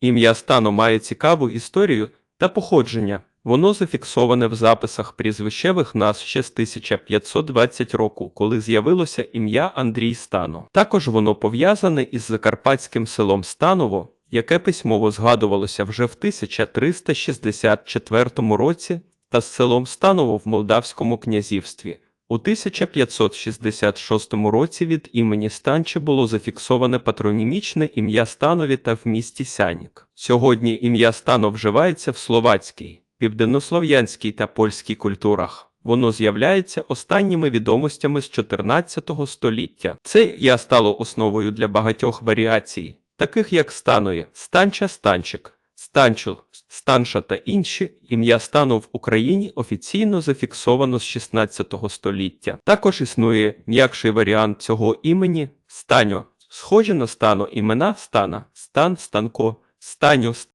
Ім'я стану має цікаву історію та походження. Воно зафіксоване в записах прізвищевих нас ще з 1520 року, коли з'явилося ім'я Андрій Стану. Також воно пов'язане із закарпатським селом Станово, яке письмово згадувалося вже в 1364 році, та з селом Станово в Молдавському князівстві. У 1566 році від імені Станче було зафіксоване патронімічне ім'я Станові та в місті Сянік. Сьогодні ім'я Стану вживається в словацькій, південнослов'янській та польській культурах. Воно з'являється останніми відомостями з 14 століття. Це ім'я стало основою для багатьох варіацій, таких як станує, станча, станчик, станчул, станша та інші. Ім'я стану в Україні офіційно зафіксовано з 16 століття. Також існує м'якший варіант цього імені станьо, схоже на стану імена стана, стан, станко, станю,